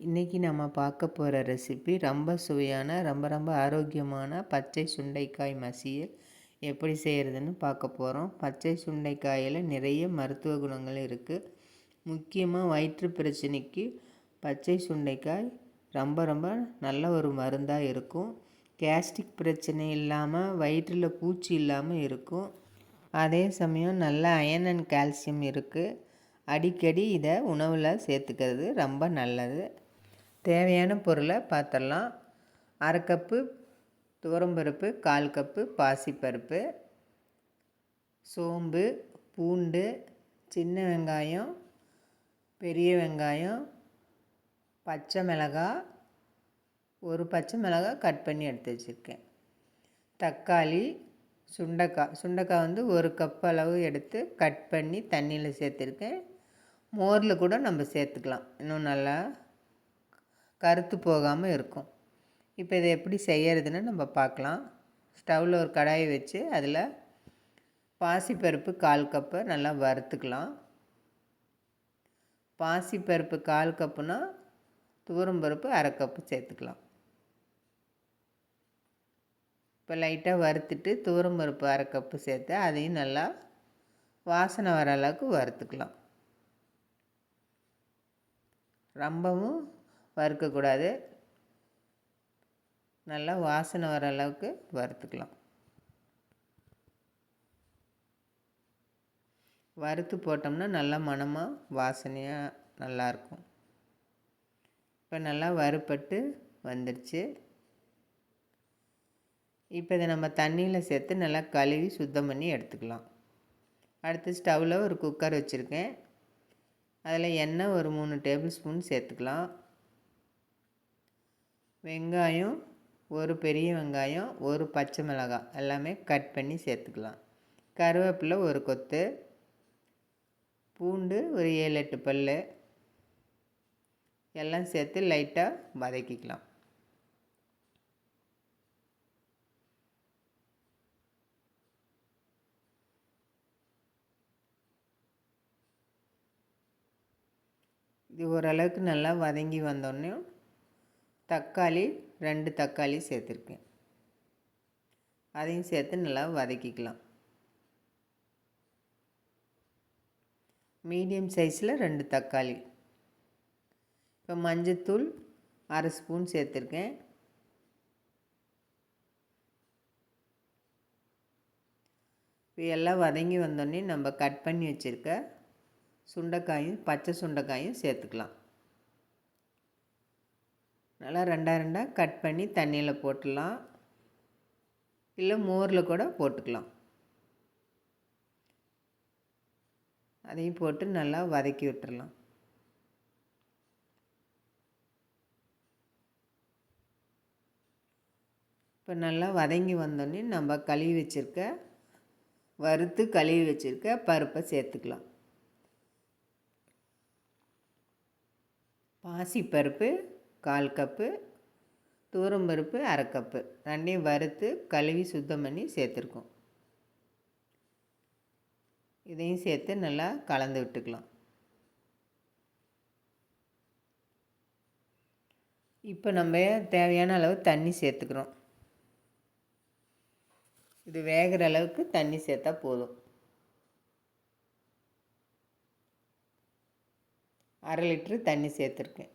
இன்றைக்கி நம்ம பார்க்க போகிற ரெசிபி ரொம்ப சுவையான ரொம்ப ரொம்ப ஆரோக்கியமான பச்சை சுண்டைக்காய் மசியல். எப்படி செய்கிறதுன்னு பார்க்க போகிறோம் பச்சை சுண்டைக்காயில் நிறைய மருத்துவ குணங்கள் இருக்குது முக்கியமாக வயிற்று பிரச்சனைக்கு பச்சை சுண்டைக்காய் ரொம்ப ரொம்ப நல்ல ஒரு மருந்தாக இருக்கும். கேஸ்ட்ரிக் பிரச்சனை இல்லாமல் வயிற்றில் பூச்சி இல்லாமல் இருக்கும். அதே சமயம் நல்ல அயன் அண்ட் கால்சியம் இருக்குது அடிக்கடி இதை உணவில் சேர்த்துக்கிறது ரொம்ப நல்லது. தேவையான பொருளை பார்த்துடலாம் அரை கப்பு துவரம்பருப்பு கால் கப்பு பாசிப்பருப்பு சோம்பு பூண்டு சின்ன வெங்காயம் பெரிய வெங்காயம் பச்சை மிளகாய் ஒரு பச்சை மிளகாய் கட் பண்ணி எடுத்து வச்சுருக்கேன். தக்காளி சுண்டைக்காய் சுண்டைக்காய் வந்து ஒரு கப் அளவு எடுத்து கட் பண்ணி தண்ணியில் சேர்த்துருக்கேன். மோரில் கூட நம்ம சேர்த்துக்கலாம். இன்னும் நல்லா கருத்து போகாமல் இருக்கும். இப்போ இதை எப்படி செய்யறதுன்னு நம்ம பார்க்கலாம். ஸ்டவ்வில் ஒரு கடாயை வச்சு அதில் பாசிப்பருப்பு கால் கப்பை நல்லா வறுத்துக்கலாம். பாசிப்பருப்பு கால் கப்புனா பருப்பு அரை கப்பு சேர்த்துக்கலாம். இப்போ லைட்டாக வறுத்துட்டு பருப்பு அரை கப்பு சேர்த்து அதையும் நல்லா வாசனை வர அளவுக்கு வறுத்துக்கலாம். ரொம்பவும் வறுக்கக்கூடாது. நல்லா வாசனை வர அளவுக்கு வறுத்துக்கலாம். வறுத்து போட்டோம்னா நல்லா மணமாக வாசனையாக நல்லாயிருக்கும். இப்போ நல்லா வறுப்பட்டு வந்துடுச்சு இப்போ இதை நம்ம தண்ணியில் சேர்த்து நல்லா கழுவி சுத்தம் பண்ணி எடுத்துக்கலாம். அடுத்து ஸ்டவ்வில் ஒரு குக்கர் வச்சுருக்கேன். அதில் எண்ணெய் ஒரு மூணு டேபிள் ஸ்பூன் சேர்த்துக்கலாம். வெங்காயம் ஒரு பெரிய வெங்காயம் ஒரு பச்சை மிளகாய் எல்லாமே கட் பண்ணி சேர்த்துக்கலாம். கருவேப்பிலை ஒரு கொத்து பூண்டு ஒரு ஏழு எட்டு பல் எல்லாம் சேர்த்து லைட்டாக வதக்கிக்கலாம். இது ஓரளவுக்கு நல்லா வதங்கி வந்தோடனே தக்காளி ரெண்டு தக்காளி சேர்த்துருக்கேன். அதையும் சேர்த்து நல்லா வதக்கிக்கலாம். மீடியம் சைஸில் ரெண்டு தக்காளி. இப்போ மஞ்சத்தூள் அரை ஸ்பூன் சேர்த்துருக்கேன். இப்போ எல்லாம் வதங்கி வந்தோடனே நம்ம கட் பண்ணி வச்சுருக்க சுண்டைக்காயும் பச்சை சுண்டைக்காயும் சேர்த்துக்கலாம். நல்லா ரெண்டாக ரெண்டாக கட் பண்ணி தண்ணியில் போட்டுடலாம். இல்லை மோரில் கூட போட்டுக்கலாம். அதையும் போட்டு நல்லா வதக்கி விட்டுடலாம் இப்போ நல்லா வதங்கி வந்தோடனே நம்ம கழுவி வச்சுருக்க வறுத்து கழுவி வச்சுருக்க பருப்பை சேர்த்துக்கலாம். பாசிப்பருப்பு கால் கப்பு பருப்பு அரை கப்பு. ரெண்டையும் வறுத்து கழுவி சுத்தம் பண்ணி சேர்த்துருக்கோம். இதையும் சேர்த்து நல்லா கலந்து விட்டுக்கலாம். இப்போ நம்ம தேவையான அளவு தண்ணி சேர்த்துக்கிறோம். இது வேகிற அளவுக்கு தண்ணி சேர்த்தா போதும். அரை லிட்ரு தண்ணி சேர்த்துருக்கேன்.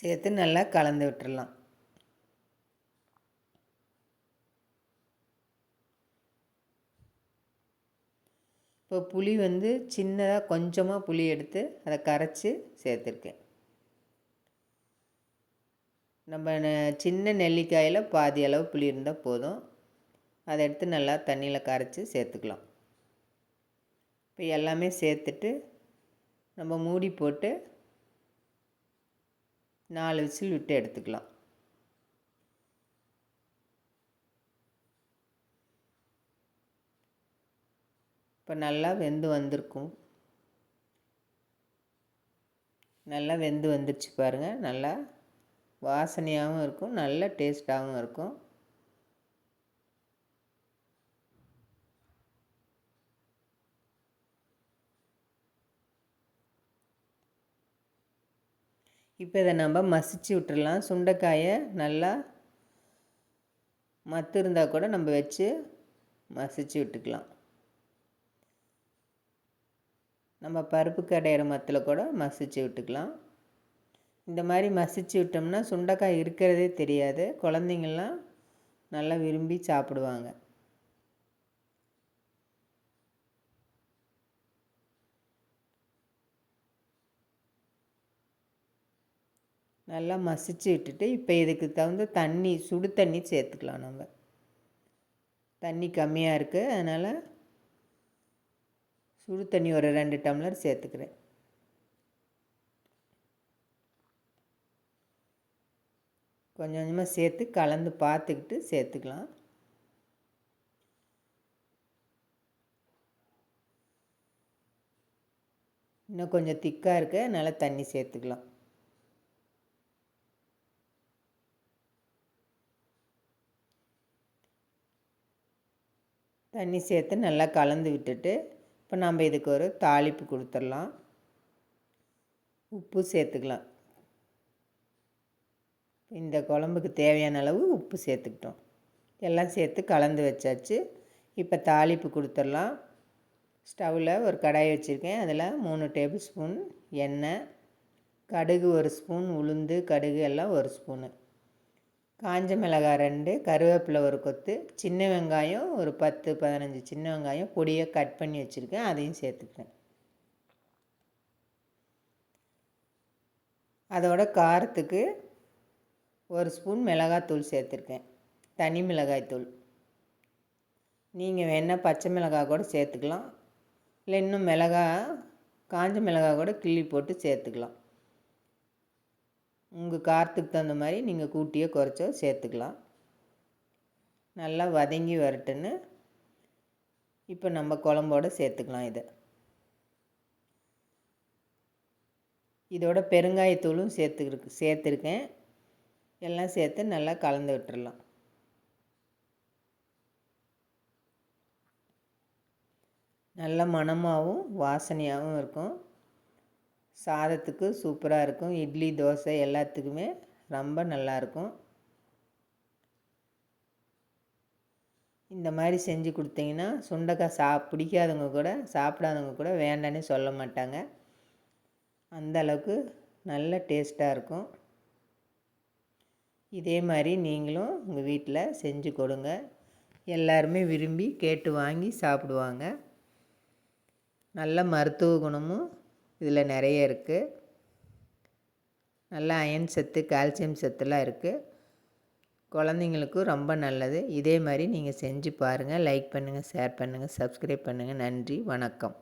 சேர்த்து நல்லா கலந்து விட்டுடலாம் இப்போ புளி வந்து சின்னதாக கொஞ்சமாக புளி எடுத்து அதை கரைச்சி சேர்த்துருக்கேன். நம்ம சின்ன நெல்லிக்காயில் பாதி அளவு புளி இருந்தால் போதும். அதை எடுத்து நல்லா தண்ணியில் கரைச்சி சேர்த்துக்கலாம். இப்போ எல்லாமே சேர்த்துட்டு நம்ம மூடி போட்டு நாலு விசில் விட்டு எடுத்துக்கலாம். இப்போ நல்லா வெந்து வந்திருக்கும். நல்லா வெந்து வந்துருச்சு பாருங்கள் நல்லா வாசனையாகவும் இருக்கும் நல்ல டேஸ்ட்டாகவும் இருக்கும். இப்போ இதை நம்ம மசிச்சு விட்டுடலாம் சுண்டைக்காயை நல்லா மத்து இருந்தால் கூட நம்ம வச்சு மசிச்சு விட்டுக்கலாம். நம்ம பருப்பு கடையிற மத்தில் கூட மசிச்சு விட்டுக்கலாம். இந்த மாதிரி மசிச்சு விட்டோம்னா சுண்டைக்காய் இருக்கிறதே தெரியாது. குழந்தைங்கள்லாம் நல்லா விரும்பி சாப்பிடுவாங்க. நல்லா மசிச்சு விட்டுட்டு இப்போ இதுக்கு தகுந்த தண்ணி சுடு தண்ணி சேர்த்துக்கலாம் நம்ம. தண்ணி கம்மியாக இருக்குது அதனால் சுடு தண்ணி ஒரு ரெண்டு டம்ளர் சேர்த்துக்கிறேன். கொஞ்சம் கொஞ்சமாக சேர்த்து கலந்து பார்த்துக்கிட்டு சேர்த்துக்கலாம். இன்னும் கொஞ்சம் திக்காக இருக்க அதனால் தண்ணி சேர்த்துக்கலாம். தண்ணி சேர்த்து நல்லா கலந்து விட்டுட்டு இப்போ நம்ம இதுக்கு ஒரு தாளிப்பு கொடுத்துடலாம். உப்பு சேர்த்துக்கலாம். இந்த குழம்புக்கு தேவையான அளவு உப்பு சேர்த்துக்கிட்டோம். எல்லாம் சேர்த்து கலந்து வச்சாச்சு. இப்போ தாளிப்பு கொடுத்துடலாம். ஸ்டவ்வில் ஒரு கடாய் வச்சுருக்கேன். அதில் மூணு டேபிள் ஸ்பூன் எண்ணெய் கடுகு ஒரு ஸ்பூன் உளுந்து கடுகு எல்லாம் ஒரு ஸ்பூனு. காஞ்ச மிளகாய் ரெண்டு கருவேப்பிலை ஒரு கொத்து சின்ன வெங்காயம் ஒரு பத்து பதினஞ்சு சின்ன வெங்காயம் பொடியாக கட் பண்ணி வச்சுருக்கேன் அதையும் சேர்த்துக்கிறேன் அதோட காரத்துக்கு ஒரு ஸ்பூன் மிளகாத்தூள் சேர்த்துருக்கேன் தனி மிளகாய்த்தூள் நீங்கள் வேணால் பச்சை மிளகாய் கூட சேர்த்துக்கலாம் இல்லை இன்னும் மிளகா காஞ்ச மிளகாய் கூட கிள்ளி போட்டு சேர்த்துக்கலாம். உங்கள் காரத்துக்கு தகுந்த மாதிரி நீங்கள் கூட்டியோ குறைச்சோ சேர்த்துக்கலாம். நல்லா வதங்கி வரட்டுன்னு இப்போ நம்ம குழம்போடு சேர்த்துக்கலாம் இதை. இதோட பெருங்காயத்தூளும் சேர்த்துருக்கு சேர்த்துருக்கேன். எல்லாம் சேர்த்து நல்லா கலந்து விட்டுடலாம் நல்ல மணமாகவும் வாசனையாகவும் இருக்கும். சாதத்துக்கு சூப்பராக இருக்கும். இட்லி தோசை எல்லாத்துக்குமே ரொம்ப நல்லாயிருக்கும். இந்த மாதிரி செஞ்சு கொடுத்தீங்கன்னா சுண்டைக்காய் சா பிடிக்காதவங்க கூட சாப்பிடாதவங்க கூட வேண்டான்னு சொல்ல மாட்டாங்க. அந்த அளவுக்கு நல்ல டேஸ்ட்டாக இருக்கும். இதே மாதிரி நீங்களும் உங்கள் வீட்டில் செஞ்சு கொடுங்க. எல்லாருமே விரும்பி கேட்டு வாங்கி சாப்பிடுவாங்க. நல்ல மருத்துவ குணமும் இதில் நிறைய இருக்குது நல்லா அயன் சத்து கால்சியம் சத்துலாம் இருக்குது குழந்தைங்களுக்கும் ரொம்ப நல்லது. இதே மாதிரி நீங்கள் செஞ்சு பாருங்கள் லைக் பண்ணுங்கள் ஷேர் பண்ணுங்கள் சப்ஸ்கிரைப் பண்ணுங்கள் நன்றி வணக்கம்.